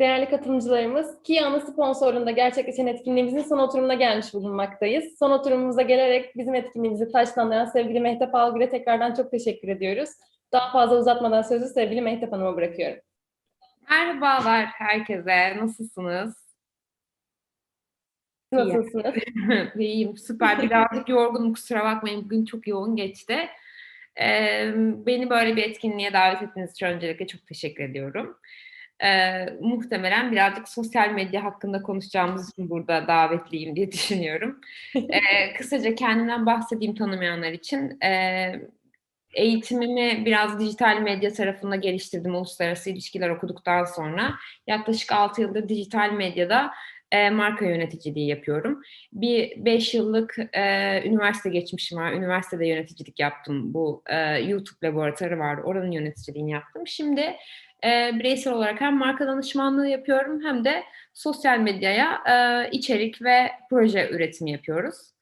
Değerli katılımcılarımız, Kia ana sponsorluğunda gerçekleşen etkinliğimizin son oturumuna gelmiş bulunmaktayız. Son oturumumuza gelerek bizim etkinliğimizi taşlandıran sevgili Mehtap Algül'e tekrardan çok teşekkür ediyoruz. Daha fazla uzatmadan sözü sevgili Mehtap Hanım'a bırakıyorum. Merhabalar herkese. Nasılsınız? Nasılsınız? İyiyim, süper. Birazcık yorgunum, kusura bakmayın. Bugün çok yoğun geçti. Ee, beni böyle bir etkinliğe davet ettiğiniz için öncelikle çok teşekkür ediyorum. Ee, muhtemelen birazcık sosyal medya hakkında konuşacağımız için burada davetliyim diye düşünüyorum. Ee, kısaca kendimden bahsedeyim tanımayanlar için. Ee, eğitimimi biraz dijital medya tarafında geliştirdim uluslararası ilişkiler okuduktan sonra. Yaklaşık 6 yıldır dijital medyada e, marka yöneticiliği yapıyorum. Bir 5 yıllık e, üniversite geçmişim var. Üniversitede yöneticilik yaptım. Bu e, YouTube laboratuvarı vardı. Oranın yöneticiliğini yaptım. Şimdi e, bireysel olarak hem marka danışmanlığı yapıyorum hem de sosyal medyaya e, içerik ve proje üretimi yapıyoruz.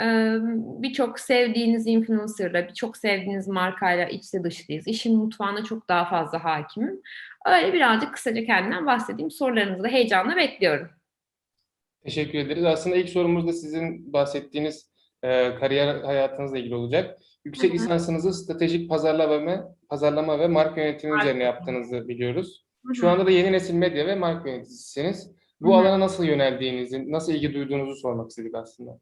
Ee, birçok sevdiğiniz influencerla, birçok sevdiğiniz markayla içli dışlıyız. İşin mutfağına çok daha fazla hakimim. Öyle birazcık kısaca kendimden bahsedeyim. Sorularınızı da heyecanla bekliyorum. Teşekkür ederiz. Aslında ilk sorumuz da sizin bahsettiğiniz e, kariyer hayatınızla ilgili olacak. Yüksek lisansınızı stratejik pazarlama ve pazarlama ve marka yönetimi Marka. üzerine yaptığınızı biliyoruz. Hı Şu anda da yeni nesil medya ve marka yöneticisiniz. Bu Hı hı. alana nasıl yöneldiğinizi, nasıl ilgi duyduğunuzu sormak istedik aslında.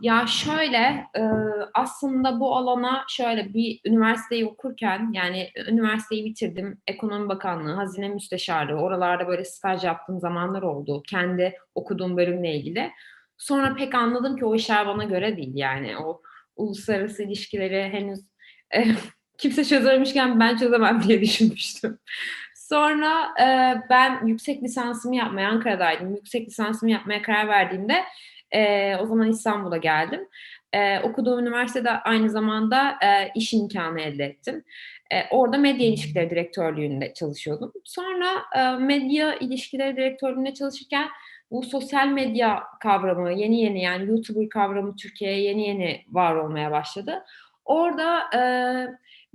Ya şöyle e, aslında bu alana şöyle bir üniversiteyi okurken yani üniversiteyi bitirdim. Ekonomi Bakanlığı, Hazine Müsteşarlığı oralarda böyle staj yaptığım zamanlar oldu. Kendi okuduğum bölümle ilgili. Sonra pek anladım ki o işler bana göre değil yani. O uluslararası ilişkileri henüz e, kimse çözememişken ben çözemem diye düşünmüştüm. Sonra e, ben yüksek lisansımı yapmaya Ankara'daydım. Yüksek lisansımı yapmaya karar verdiğimde e, o zaman İstanbul'a geldim. E, okuduğum üniversitede aynı zamanda e, iş imkanı elde ettim. E, orada medya ilişkileri direktörlüğünde çalışıyordum. Sonra e, medya ilişkileri direktörlüğünde çalışırken bu sosyal medya kavramı yeni yeni yani YouTuber kavramı Türkiye'ye yeni yeni var olmaya başladı. Orada e,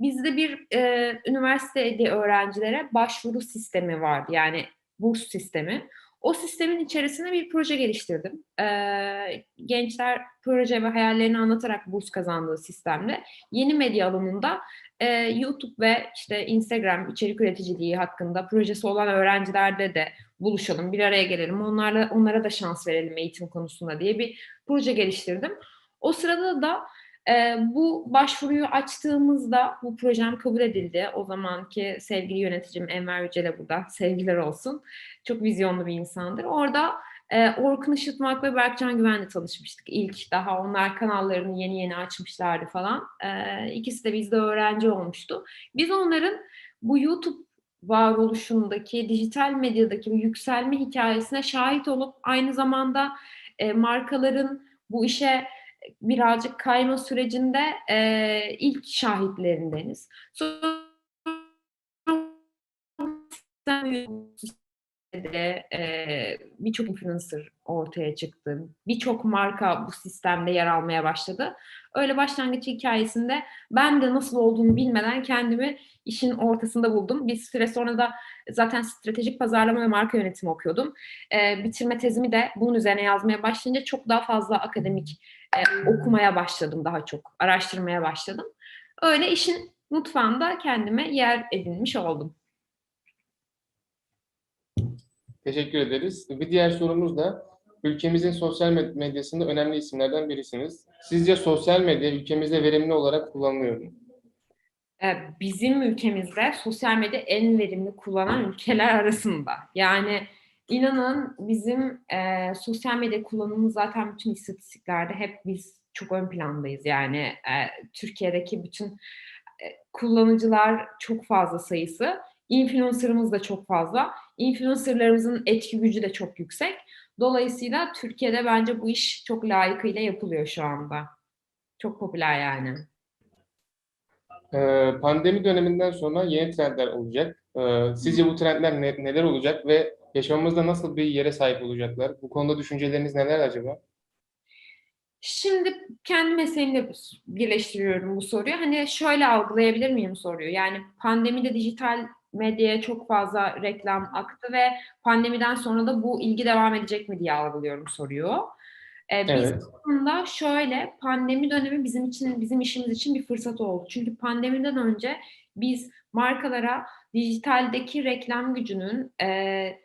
bizde bir e, üniversitede öğrencilere başvuru sistemi vardı yani burs sistemi. O sistemin içerisinde bir proje geliştirdim. Ee, gençler proje ve hayallerini anlatarak burs kazandığı sistemde yeni medya alanında e, YouTube ve işte Instagram içerik üreticiliği hakkında projesi olan öğrencilerde de buluşalım, bir araya gelelim, onlarla onlara da şans verelim eğitim konusunda diye bir proje geliştirdim. O sırada da e, bu başvuruyu açtığımızda bu projem kabul edildi. O zamanki sevgili yöneticim Enver Yücel'e burada sevgiler olsun. Çok vizyonlu bir insandır. Orada e, Orkun Işıtmak ve Berkcan Güven'le tanışmıştık ilk. Daha onlar kanallarını yeni yeni açmışlardı falan. E, ikisi de bizde öğrenci olmuştu. Biz onların bu YouTube varoluşundaki, dijital medyadaki yükselme hikayesine şahit olup aynı zamanda e, markaların bu işe birazcık kayma sürecinde e, ilk şahitlerindeniz. Sonra de e, birçok influencer ortaya çıktı. Birçok marka bu sistemde yer almaya başladı. Öyle başlangıç hikayesinde ben de nasıl olduğunu bilmeden kendimi işin ortasında buldum. Bir süre sonra da zaten stratejik pazarlama ve marka yönetimi okuyordum. E, bitirme tezimi de bunun üzerine yazmaya başlayınca çok daha fazla akademik e, okumaya başladım daha çok. Araştırmaya başladım. Öyle işin mutfağında kendime yer edinmiş oldum. Teşekkür ederiz. Bir diğer sorumuz da ülkemizin sosyal med- medyasında önemli isimlerden birisiniz. Sizce sosyal medya ülkemizde verimli olarak kullanılıyor mu? Ee, bizim ülkemizde sosyal medya en verimli kullanan ülkeler arasında. Yani inanın bizim e, sosyal medya kullanımımız zaten bütün istatistiklerde hep biz çok ön plandayız. Yani e, Türkiye'deki bütün e, kullanıcılar çok fazla sayısı. Influencer'ımız da çok fazla. Influencer'larımızın etki gücü de çok yüksek. Dolayısıyla Türkiye'de bence bu iş çok layıkıyla yapılıyor şu anda. Çok popüler yani. Ee, Pandemi döneminden sonra yeni trendler olacak. Ee, Sizce bu trendler ne- neler olacak ve yaşamımızda nasıl bir yere sahip olacaklar? Bu konuda düşünceleriniz neler acaba? Şimdi kendi mesleğimle birleştiriyorum bu soruyu. Hani şöyle algılayabilir miyim soruyu? Yani pandemide dijital medyaya çok fazla reklam aktı ve pandemiden sonra da bu ilgi devam edecek mi diye algılıyorum soruyor. Ee, biz Evet. aslında şöyle pandemi dönemi bizim için bizim işimiz için bir fırsat oldu. Çünkü pandemiden önce biz markalara dijitaldeki reklam gücünün e,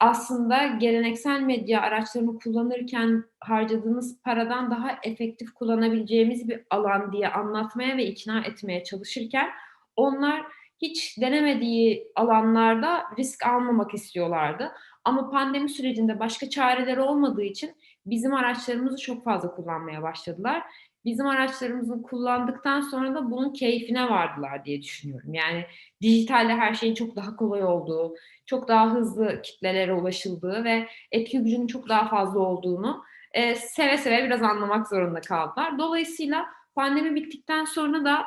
aslında geleneksel medya araçlarını kullanırken harcadığımız paradan daha efektif kullanabileceğimiz bir alan diye anlatmaya ve ikna etmeye çalışırken onlar hiç denemediği alanlarda risk almamak istiyorlardı. Ama pandemi sürecinde başka çareleri olmadığı için bizim araçlarımızı çok fazla kullanmaya başladılar. Bizim araçlarımızı kullandıktan sonra da bunun keyfine vardılar diye düşünüyorum. Yani dijitalde her şeyin çok daha kolay olduğu, çok daha hızlı kitlelere ulaşıldığı ve etki gücünün çok daha fazla olduğunu e, seve seve biraz anlamak zorunda kaldılar. Dolayısıyla pandemi bittikten sonra da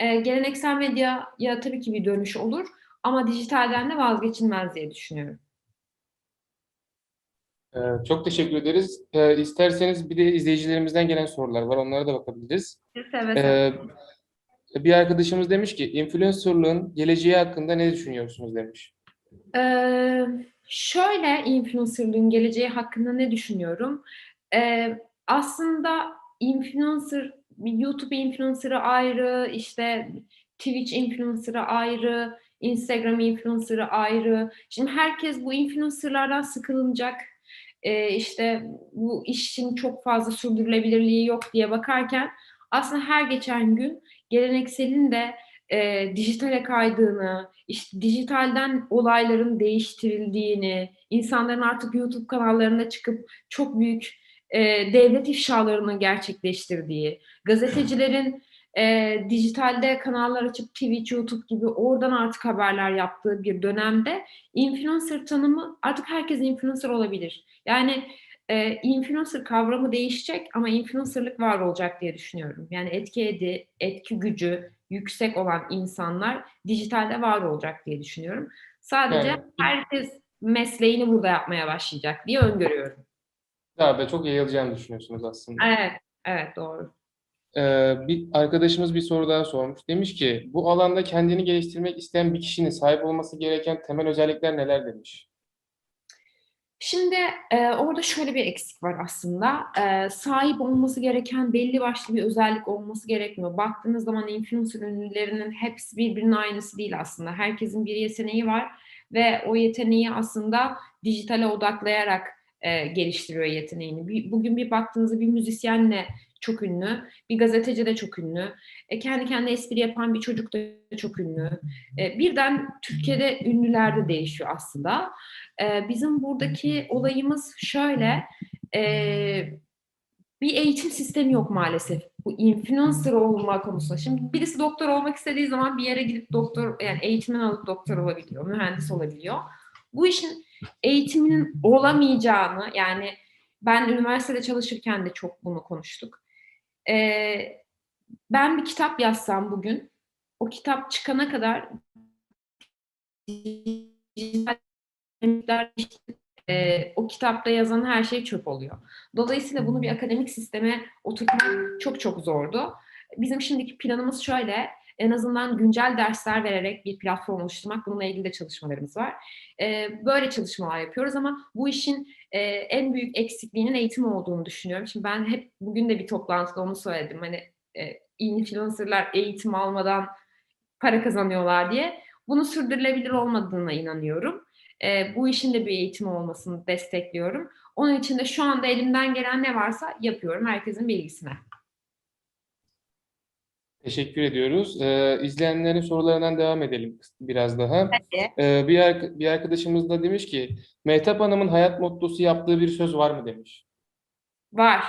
e, geleneksel medyaya tabii ki bir dönüş olur ama dijitalden de vazgeçilmez diye düşünüyorum. Ee, çok teşekkür ederiz. Ee, isterseniz bir de izleyicilerimizden gelen sorular var. Onlara da bakabiliriz. Seve seve. Ee, bir arkadaşımız demiş ki, influencerlığın geleceği hakkında ne düşünüyorsunuz demiş. Ee, şöyle influencerlığın geleceği hakkında ne düşünüyorum? Ee, aslında influencer, YouTube influencer'ı ayrı, işte Twitch influencer'ı ayrı, Instagram influencer'ı ayrı. Şimdi herkes bu influencer'lardan sıkılacak. Ee, işte bu işin çok fazla sürdürülebilirliği yok diye bakarken aslında her geçen gün gelenekselin de e, dijitale kaydığını, işte dijitalden olayların değiştirildiğini, insanların artık YouTube kanallarına çıkıp çok büyük e, devlet ifşalarını gerçekleştirdiği, gazetecilerin e, dijitalde kanallar açıp Twitch, YouTube gibi oradan artık haberler yaptığı bir dönemde influencer tanımı artık herkes influencer olabilir. Yani e, influencer kavramı değişecek ama influencerlık var olacak diye düşünüyorum. Yani etki edi, etki gücü yüksek olan insanlar dijitalde var olacak diye düşünüyorum. Sadece Yani- herkes mesleğini burada yapmaya başlayacak diye öngörüyorum. Da çok yayılacağını düşünüyorsunuz aslında. Evet, evet doğru. Ee, bir arkadaşımız bir soru daha sormuş. Demiş ki, bu alanda kendini geliştirmek isteyen bir kişinin sahip olması gereken temel özellikler neler demiş. Şimdi e, orada şöyle bir eksik var aslında. E, sahip olması gereken belli başlı bir özellik olması gerekmiyor. Baktığınız zaman influencer ünlülerinin hepsi birbirinin aynısı değil aslında. Herkesin bir yeteneği var ve o yeteneği aslında dijitale odaklayarak e, geliştiriyor yeteneğini. Bir- bugün bir baktığınızda bir müzisyenle çok ünlü, bir gazeteci de çok ünlü, e, kendi kendine espri yapan bir çocuk da çok ünlü. E, birden Türkiye'de ünlüler de değişiyor aslında. Ee, bizim buradaki olayımız şöyle, e, bir eğitim sistemi yok maalesef bu influencer olma konusunda. Şimdi birisi doktor olmak istediği zaman bir yere gidip doktor, yani eğitimini alıp doktor olabiliyor, mühendis olabiliyor. Bu işin eğitiminin olamayacağını, yani ben üniversitede çalışırken de çok bunu konuştuk. Ee, ben bir kitap yazsam bugün, o kitap çıkana kadar e, o kitapta yazan her şey çöp oluyor. Dolayısıyla bunu bir akademik sisteme oturtmak çok çok zordu. Bizim şimdiki planımız şöyle, en azından güncel dersler vererek bir platform oluşturmak. Bununla ilgili de çalışmalarımız var. E, böyle çalışmalar yapıyoruz ama bu işin e, en büyük eksikliğinin eğitim olduğunu düşünüyorum. Şimdi ben hep bugün de bir toplantıda onu söyledim. Hani e, influencerlar eğitim almadan para kazanıyorlar diye. Bunu sürdürülebilir olmadığına inanıyorum. E, bu işin de bir eğitim olmasını destekliyorum. Onun için de şu anda elimden gelen ne varsa yapıyorum herkesin bilgisine. Teşekkür ediyoruz. Ee, izleyenlerin sorularından devam edelim biraz daha. Ee, bir, bir arkadaşımız da demiş ki, Mehtap Hanım'ın hayat mottosu yaptığı bir söz var mı demiş. Var.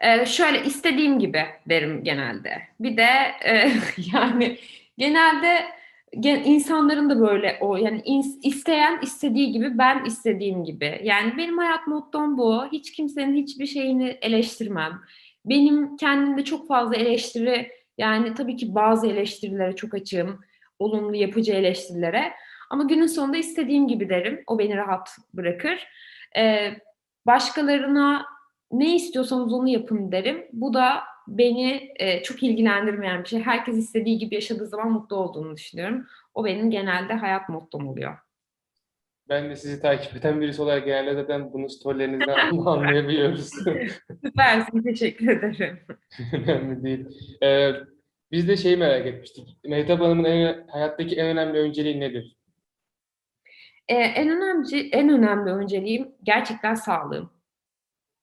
Ee, şöyle istediğim gibi derim genelde. Bir de e, yani genelde gen- insanların da böyle o yani isteyen istediği gibi ben istediğim gibi. Yani benim hayat mottom bu. Hiç kimsenin hiçbir şeyini eleştirmem. Benim kendimde çok fazla eleştiri yani tabii ki bazı eleştirilere çok açığım. Olumlu yapıcı eleştirilere. Ama günün sonunda istediğim gibi derim. O beni rahat bırakır. Ee, başkalarına ne istiyorsanız onu yapın derim. Bu da beni e, çok ilgilendirmeyen bir şey. Herkes istediği gibi yaşadığı zaman mutlu olduğunu düşünüyorum. O benim genelde hayat mottom oluyor. Ben de sizi takip eden birisi olarak genelde zaten bunu storylerinizden anlayabiliyoruz. Süpersin, teşekkür ederim. Önemli değil. Ee, biz de şeyi merak etmiştik. Mehtap Hanım'ın en, hayattaki en önemli önceliği nedir? Ee, en önemli en önemli önceliğim gerçekten sağlığım.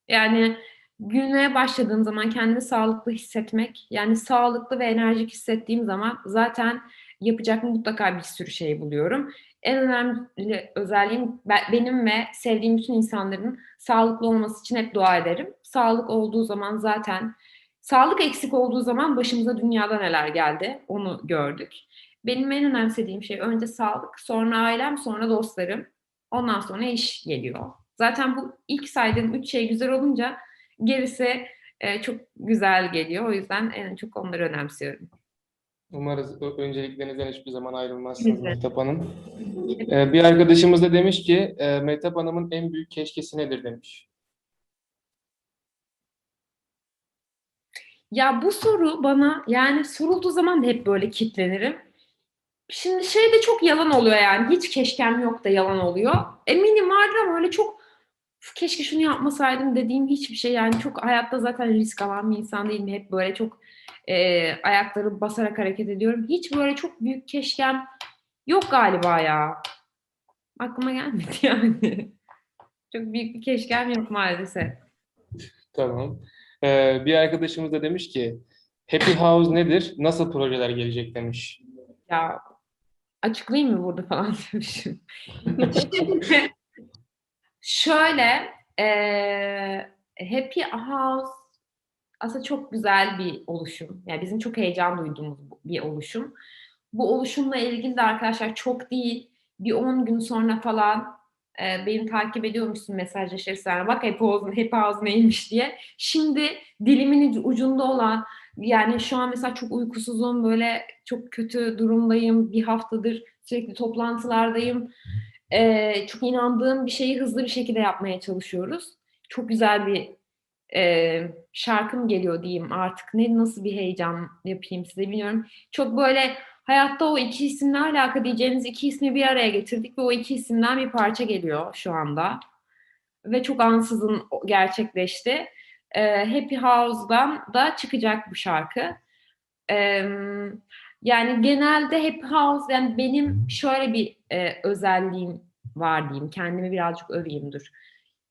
Yani güne başladığım zaman kendimi sağlıklı hissetmek, yani sağlıklı ve enerjik hissettiğim zaman zaten yapacak mutlaka bir sürü şey buluyorum. En önemli özelliğim be- benim ve sevdiğim bütün insanların sağlıklı olması için hep dua ederim. Sağlık olduğu zaman zaten sağlık eksik olduğu zaman başımıza dünyada neler geldi onu gördük. Benim en önemsediğim şey önce sağlık, sonra ailem, sonra dostlarım. Ondan sonra iş geliyor. Zaten bu ilk saydığım üç şey güzel olunca gerisi e, çok güzel geliyor. O yüzden en çok onları önemsiyorum. Umarız önceliklerinizden hiçbir zaman ayrılmazsınız Evet. Mehtap Hanım. Ee, bir arkadaşımız da demiş ki e, Mehtap Hanım'ın en büyük keşkesi nedir demiş. Ya bu soru bana yani sorulduğu zaman da hep böyle kitlenirim. Şimdi şey de çok yalan oluyor yani. Hiç keşkem yok da yalan oluyor. Eminim vardır ama öyle çok "Üf, keşke şunu yapmasaydım dediğim hiçbir şey yani çok hayatta zaten risk alan bir insan değilim. Hep böyle çok e, ayakları basarak hareket ediyorum. Hiç böyle çok büyük keşkem yok galiba ya. Aklıma gelmedi yani. Çok büyük bir keşkem yok maalesef. Tamam. Ee, bir arkadaşımız da demiş ki Happy House nedir? Nasıl projeler gelecek demiş. Ya açıklayayım mı burada falan demişim. Şöyle eee, Happy House aslında çok güzel bir oluşum. Yani bizim çok heyecan duyduğumuz bir oluşum. Bu oluşumla ilgili de arkadaşlar çok değil bir 10 gün sonra falan e, beni takip ediyormuşsun mesajlaşırsan bak Happy House, Happy House neymiş diye. Şimdi dilimin ucu- ucunda olan yani şu an mesela çok uykusuzum böyle çok kötü durumdayım bir haftadır sürekli toplantılardayım. Ee, çok inandığım bir şeyi hızlı bir şekilde yapmaya çalışıyoruz. Çok güzel bir e, şarkım geliyor diyeyim artık. Ne nasıl bir heyecan yapayım size bilmiyorum. Çok böyle hayatta o iki isimle alaka diyeceğiniz iki ismi bir araya getirdik ve o iki isimden bir parça geliyor şu anda. Ve çok ansızın gerçekleşti. Ee, Happy House'dan da çıkacak bu şarkı. Ee, yani genelde Happy House yani benim şöyle bir e, özelliğim var diyeyim. Kendimi birazcık öveyim dur.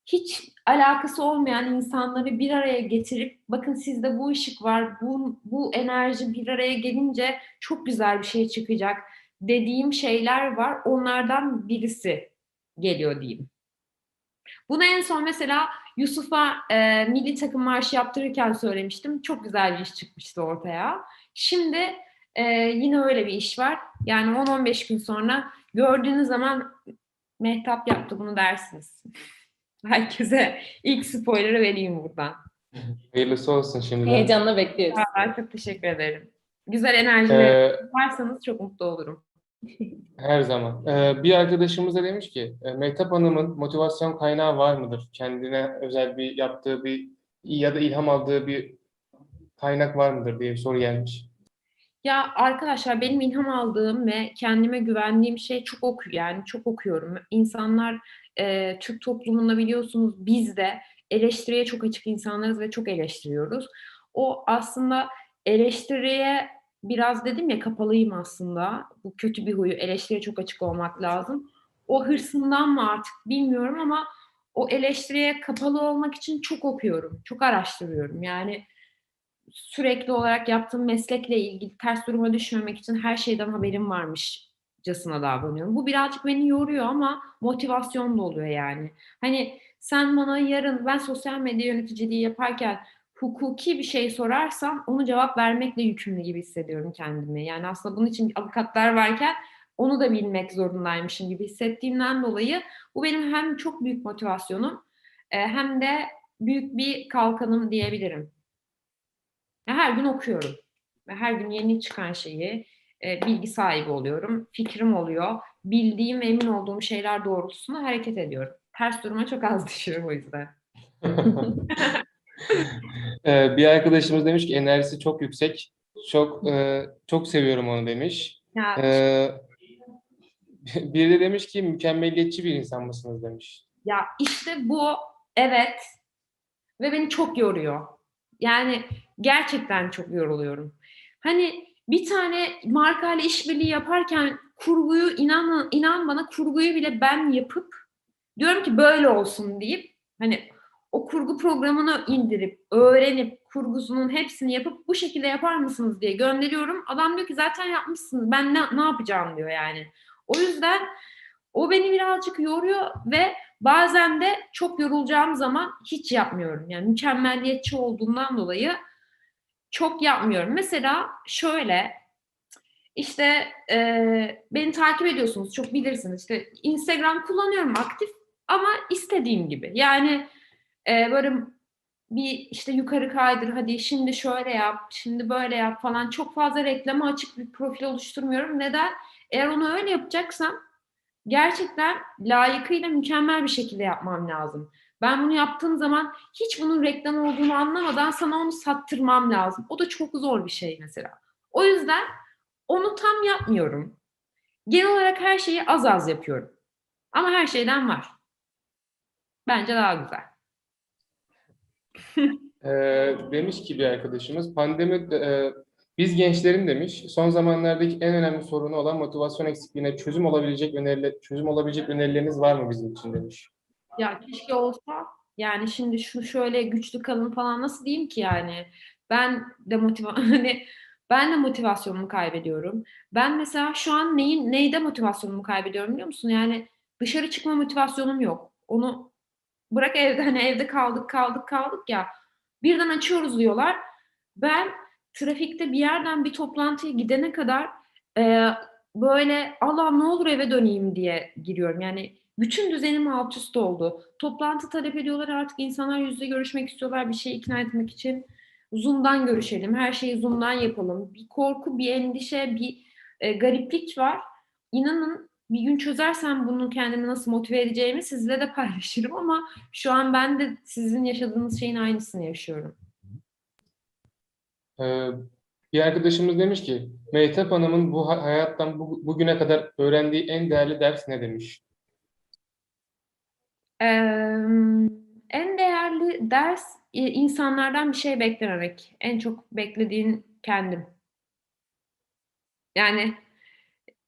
Hiç alakası olmayan insanları bir araya getirip bakın sizde bu ışık var, bu, bu enerji bir araya gelince çok güzel bir şey çıkacak dediğim şeyler var. Onlardan birisi geliyor diyeyim. Bunu en son mesela Yusuf'a e, milli takım marşı yaptırırken söylemiştim. Çok güzel bir iş çıkmıştı ortaya. Şimdi e, yine öyle bir iş var. Yani 10-15 gün sonra gördüğünüz zaman Mehtap yaptı bunu dersiniz. Herkese ilk spoiler'ı vereyim buradan. Hayırlısı olsun şimdiden. Heyecanla bekliyoruz. Aa, çok teşekkür ederim. Güzel enerji Ee, varsanız çok mutlu olurum. her zaman. Ee, bir arkadaşımız da demiş ki e, Mehtap Hanım'ın motivasyon kaynağı var mıdır? Kendine özel bir yaptığı bir ya da ilham aldığı bir kaynak var mıdır diye bir soru gelmiş. Ya arkadaşlar benim ilham aldığım ve kendime güvendiğim şey çok oku yani çok okuyorum. İnsanlar e, Türk toplumunda biliyorsunuz biz de eleştiriye çok açık insanlarız ve çok eleştiriyoruz. O aslında eleştiriye biraz dedim ya kapalıyım aslında. Bu kötü bir huyu. Eleştiriye çok açık olmak lazım. O hırsından mı artık bilmiyorum ama o eleştiriye kapalı olmak için çok okuyorum. Çok araştırıyorum. Yani sürekli olarak yaptığım meslekle ilgili ters duruma düşmemek için her şeyden haberim varmışcasına davranıyorum. Bu birazcık beni yoruyor ama motivasyon da oluyor yani. Hani sen bana yarın ben sosyal medya yöneticiliği yaparken hukuki bir şey sorarsan onu cevap vermekle yükümlü gibi hissediyorum kendimi. Yani aslında bunun için avukatlar varken onu da bilmek zorundaymışım gibi hissettiğimden dolayı bu benim hem çok büyük motivasyonum e, hem de büyük bir kalkanım diyebilirim. Her gün okuyorum. Ve her gün yeni çıkan şeyi e, bilgi sahibi oluyorum. Fikrim oluyor. Bildiğim ve emin olduğum şeyler doğrultusunda hareket ediyorum. Ters duruma çok az düşüyorum o yüzden. Ee, bir arkadaşımız demiş ki enerjisi çok yüksek. Çok e, çok seviyorum onu demiş. Ya, Ee, bir de demiş ki mükemmeliyetçi bir insan mısınız demiş. Ya işte bu evet ve beni çok yoruyor. Yani gerçekten çok yoruluyorum. Hani bir tane markayla işbirliği yaparken kurguyu inan inan bana kurguyu bile ben yapıp diyorum ki böyle olsun deyip hani o kurgu programını indirip öğrenip kurgusunun hepsini yapıp bu şekilde yapar mısınız diye gönderiyorum. Adam diyor ki zaten yapmışsınız. Ben ne, ne yapacağım diyor yani. O yüzden o beni birazcık yoruyor ve Bazen de çok yorulacağım zaman hiç yapmıyorum. Yani mükemmelliyetçi olduğundan dolayı çok yapmıyorum. Mesela şöyle işte e, beni takip ediyorsunuz çok bilirsiniz. İşte Instagram kullanıyorum aktif ama istediğim gibi. Yani e, böyle bir işte yukarı kaydır hadi şimdi şöyle yap, şimdi böyle yap falan çok fazla reklama açık bir profil oluşturmuyorum. Neden? Eğer onu öyle yapacaksam gerçekten layıkıyla mükemmel bir şekilde yapmam lazım. Ben bunu yaptığım zaman hiç bunun reklam olduğunu anlamadan sana onu sattırmam lazım. O da çok zor bir şey mesela. O yüzden onu tam yapmıyorum. Genel olarak her şeyi az az yapıyorum. Ama her şeyden var. Bence daha güzel. Ee, demiş ki bir arkadaşımız pandemi e, biz gençlerin demiş son zamanlardaki en önemli sorunu olan motivasyon eksikliğine çözüm olabilecek öneriler çözüm olabilecek önerileriniz var mı bizim için demiş. Ya keşke olsa. Yani şimdi şu şöyle güçlü kalın falan nasıl diyeyim ki yani? Ben de motiva hani ben de motivasyonumu kaybediyorum. Ben mesela şu an neyin neyde motivasyonumu kaybediyorum biliyor musun? Yani dışarı çıkma motivasyonum yok. Onu bırak evde hani evde kaldık kaldık kaldık ya. Birden açıyoruz diyorlar. Ben trafikte bir yerden bir toplantıya gidene kadar e, böyle Allah ne olur eve döneyim diye giriyorum. Yani bütün düzenim alt üst oldu. Toplantı talep ediyorlar artık insanlar yüzde görüşmek istiyorlar bir şey ikna etmek için. Zoom'dan görüşelim, her şeyi Zoom'dan yapalım. Bir korku, bir endişe, bir e, gariplik var. İnanın bir gün çözersem bunu kendimi nasıl motive edeceğimi sizle de paylaşırım ama şu an ben de sizin yaşadığınız şeyin aynısını yaşıyorum. Ee, bir arkadaşımız demiş ki Mehtap Hanım'ın bu ha- hayattan bu, bugüne kadar öğrendiği en değerli ders ne demiş. En değerli ders e, insanlardan bir şey beklememek. En çok beklediğin kendim. Yani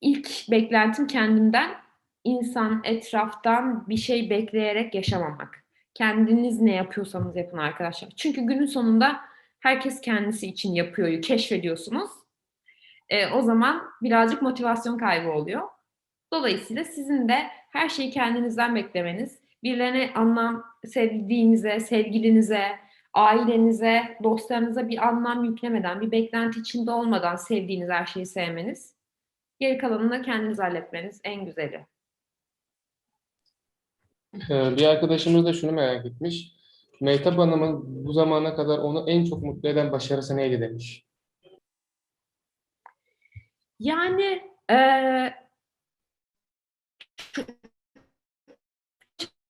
ilk beklentim kendimden, insan etraftan bir şey bekleyerek yaşamamak. Kendiniz ne yapıyorsanız yapın arkadaşlar. Çünkü günün sonunda herkes kendisi için yapıyor, keşfediyorsunuz. Ee, o zaman birazcık motivasyon kaybı oluyor. Dolayısıyla sizin de her şeyi kendinizden beklemeniz, birilerine anlam, sevdiğinize, sevgilinize, ailenize, dostlarınıza bir anlam yüklemeden, bir beklenti içinde olmadan sevdiğiniz her şeyi sevmeniz, geri kalanını da kendiniz halletmeniz en güzeli. Ee, bir arkadaşımız da şunu merak etmiş. Mehtap Hanım'ın bu zamana kadar onu en çok mutlu eden başarısı neydi demiş. Yani eee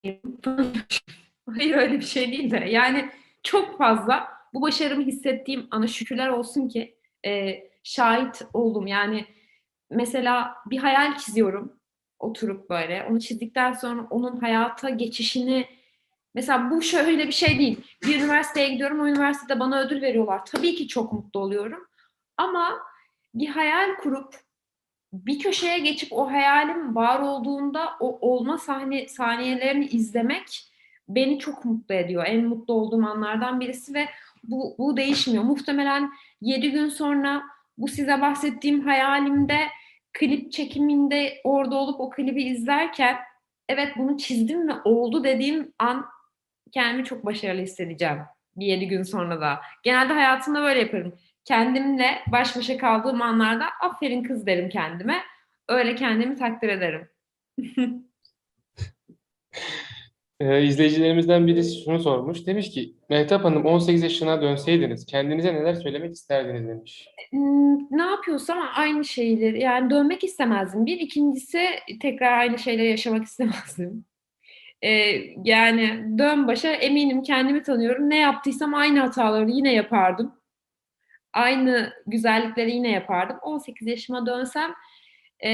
Hayır öyle bir şey değil de yani çok fazla bu başarımı hissettiğim ana şükürler olsun ki e, şahit oldum. Yani mesela bir hayal çiziyorum oturup böyle. Onu çizdikten sonra onun hayata geçişini mesela bu şöyle bir şey değil. Bir üniversiteye gidiyorum o üniversitede bana ödül veriyorlar. Tabii ki çok mutlu oluyorum. Ama bir hayal kurup bir köşeye geçip o hayalim var olduğunda o olma sahne saniyelerini izlemek beni çok mutlu ediyor. En mutlu olduğum anlardan birisi ve bu, bu değişmiyor. Muhtemelen 7 gün sonra bu size bahsettiğim hayalimde klip çekiminde orada olup o klibi izlerken evet bunu çizdim ve oldu dediğim an kendimi çok başarılı hissedeceğim. Bir 7 gün sonra da. Genelde hayatımda böyle yaparım kendimle baş başa kaldığım anlarda aferin kız derim kendime. Öyle kendimi takdir ederim. Ee, izleyicilerimizden birisi şunu sormuş. Demiş ki Mehtap Hanım 18 yaşına dönseydiniz kendinize neler söylemek isterdiniz demiş. Ne yapıyorsam aynı şeyleri yani dönmek istemezdim. Bir ikincisi tekrar aynı şeyleri yaşamak istemezdim. e, yani dön başa eminim kendimi tanıyorum. Ne yaptıysam aynı hataları yine yapardım. Aynı güzellikleri yine yapardım. 18 yaşıma dönsem e,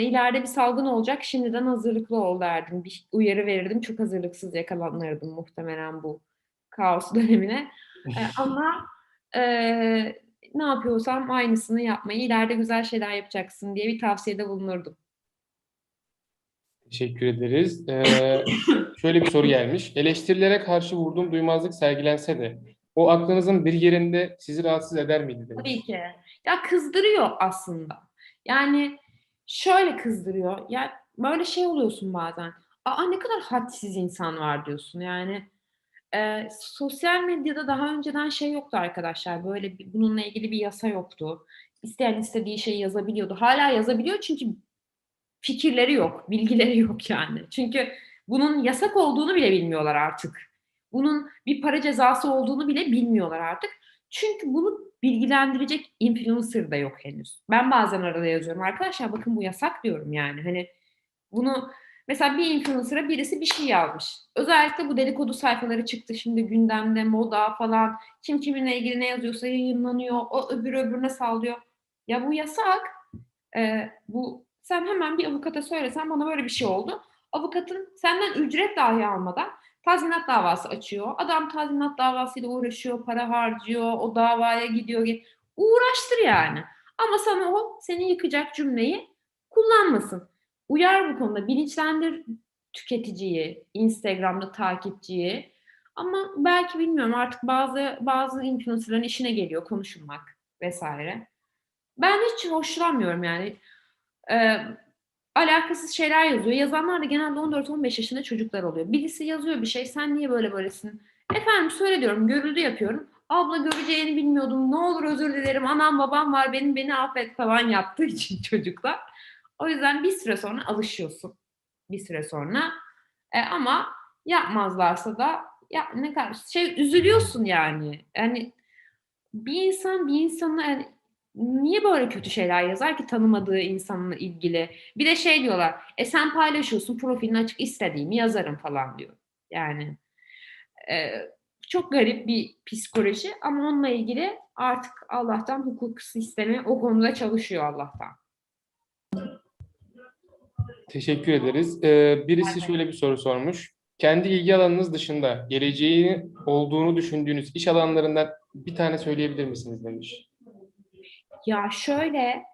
ileride bir salgın olacak. Şimdiden hazırlıklı ol derdim. Bir uyarı verirdim. Çok hazırlıksız yakalanırdım muhtemelen bu kaos dönemine. E, ama e, ne yapıyorsam aynısını yapmayı, ileride güzel şeyler yapacaksın diye bir tavsiyede bulunurdum. Teşekkür ederiz. Ee, şöyle bir soru gelmiş. Eleştirilere karşı vurduğum duymazlık sergilense de o aklınızın bir yerinde sizi rahatsız eder miydi demiş. Tabii ki. Ya kızdırıyor aslında. Yani şöyle kızdırıyor. Ya böyle şey oluyorsun bazen. Aa ne kadar hadsiz insan var diyorsun. Yani e, sosyal medyada daha önceden şey yoktu arkadaşlar. Böyle bir, bununla ilgili bir yasa yoktu. İsteyen istediği şeyi yazabiliyordu. Hala yazabiliyor çünkü fikirleri yok, bilgileri yok yani. Çünkü bunun yasak olduğunu bile bilmiyorlar artık. Bunun bir para cezası olduğunu bile bilmiyorlar artık. Çünkü bunu bilgilendirecek influencer da yok henüz. Ben bazen arada yazıyorum. Arkadaşlar bakın bu yasak diyorum yani. Hani bunu mesela bir influencer'a birisi bir şey yazmış. Özellikle bu dedikodu sayfaları çıktı şimdi gündemde, moda falan. Kim kiminle ilgili ne yazıyorsa yayınlanıyor. O öbür öbürüne sallıyor. Ya bu yasak. Ee, bu sen hemen bir avukata söylesen bana böyle bir şey oldu. Avukatın senden ücret dahi almadan tazminat davası açıyor. Adam tazminat davasıyla uğraşıyor, para harcıyor, o davaya gidiyor. Uğraştır yani. Ama sana o seni yıkacak cümleyi kullanmasın. Uyar bu konuda, bilinçlendir tüketiciyi, Instagram'da takipçiyi. Ama belki bilmiyorum artık bazı bazı influencerların işine geliyor konuşulmak vesaire. Ben hiç hoşlanmıyorum yani. Ee, alakasız şeyler yazıyor. Yazanlar da genelde 14-15 yaşında çocuklar oluyor. Birisi yazıyor bir şey, sen niye böyle böylesin? Efendim söyle diyorum, görüldü yapıyorum. Abla göreceğini bilmiyordum, ne olur özür dilerim, anam babam var, benim beni affet falan yaptığı için çocuklar. O yüzden bir süre sonra alışıyorsun. Bir süre sonra. E, ama yapmazlarsa da ya ne kadar şey üzülüyorsun yani. Yani bir insan bir insanı yani niye böyle kötü şeyler yazar ki tanımadığı insanla ilgili? Bir de şey diyorlar, e sen paylaşıyorsun, profilini açık istediğimi yazarım falan diyor. Yani e, çok garip bir psikoloji ama onunla ilgili artık Allah'tan hukuk sistemi o konuda çalışıyor Allah'tan. Teşekkür ederiz. Ee, birisi şöyle bir soru sormuş. Kendi ilgi alanınız dışında geleceği olduğunu düşündüğünüz iş alanlarından bir tane söyleyebilir misiniz demiş. Ya şöyle,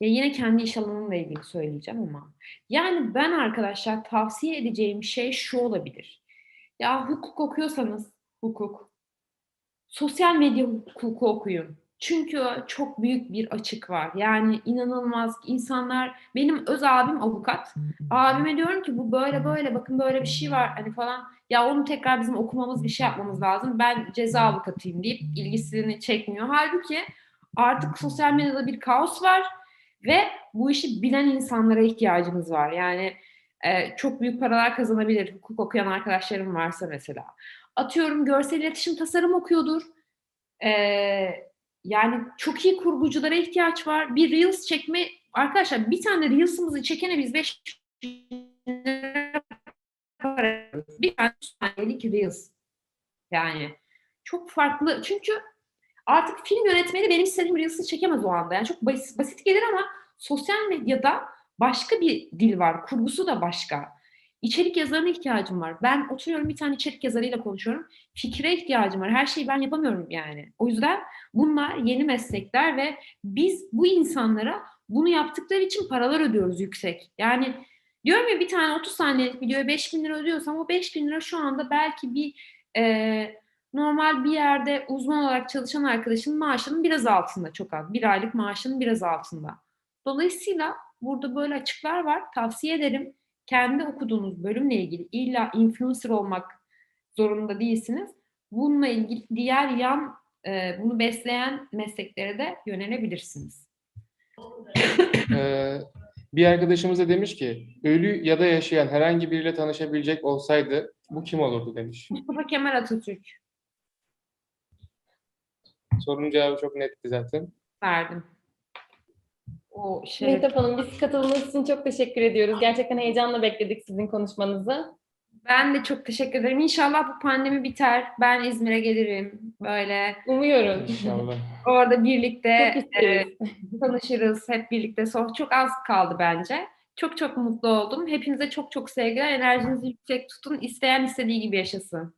ya yine kendi iş alanımla ilgili söyleyeceğim ama yani ben arkadaşlar tavsiye edeceğim şey şu olabilir. Ya hukuk okuyorsanız hukuk, sosyal medya hukuku okuyun. Çünkü çok büyük bir açık var. Yani inanılmaz insanlar, benim öz abim avukat. Abime diyorum ki bu böyle böyle bakın böyle bir şey var hani falan. Ya onu tekrar bizim okumamız bir şey yapmamız lazım. Ben ceza avukatıyım deyip ilgisini çekmiyor. Halbuki artık sosyal medyada bir kaos var ve bu işi bilen insanlara ihtiyacımız var. Yani e, çok büyük paralar kazanabilir hukuk okuyan arkadaşlarım varsa mesela. Atıyorum görsel iletişim tasarım okuyordur. E, yani çok iyi kurguculara ihtiyaç var. Bir Reels çekme, arkadaşlar bir tane Reels'ımızı çekene biz 5 bir tane saniyelik Reels. Yani çok farklı. Çünkü artık film yönetmeni benim istediğim Reels'i çekemez o anda. Yani çok basit, basit gelir ama sosyal medyada başka bir dil var. Kurgusu da başka. İçerik yazarına ihtiyacım var. Ben oturuyorum bir tane içerik yazarıyla konuşuyorum. Fikre ihtiyacım var. Her şeyi ben yapamıyorum yani. O yüzden bunlar yeni meslekler ve biz bu insanlara bunu yaptıkları için paralar ödüyoruz yüksek. Yani diyorum ya bir tane 30 saniyelik videoya 5 bin lira ödüyorsam o 5 bin lira şu anda belki bir e, normal bir yerde uzman olarak çalışan arkadaşın maaşının biraz altında çok az. Bir aylık maaşının biraz altında. Dolayısıyla burada böyle açıklar var. Tavsiye ederim. Kendi okuduğunuz bölümle ilgili illa influencer olmak zorunda değilsiniz. Bununla ilgili diğer yan e, bunu besleyen mesleklere de yönelebilirsiniz. Ee, bir arkadaşımız da demiş ki ölü ya da yaşayan herhangi biriyle tanışabilecek olsaydı bu kim olurdu demiş. Mustafa Kemal Atatürk Sorunun cevabı çok netti zaten. verdim. O şey Mehtap Hanım biz katıldığınız için çok teşekkür ediyoruz. Gerçekten heyecanla bekledik sizin konuşmanızı. Ben de çok teşekkür ederim. İnşallah bu pandemi biter. Ben İzmir'e gelirim. Böyle Umuyoruz. İnşallah. orada birlikte Çok isteriz. e, tanışırız. Hep birlikte sohbet. Çok az kaldı bence. Çok çok mutlu oldum. Hepinize çok çok sevgiler. Enerjinizi yüksek tutun. İsteyen istediği gibi yaşasın.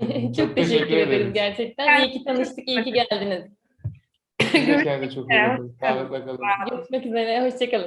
Çok, Çok teşekkür teşekkür ederiz ederiz. gerçekten. İyi ki tanıştık, iyi ki geldiniz. Size kendinize çok iyi bakın. Sağlıkla kalın. Görüşmek üzere, hoşçakalın.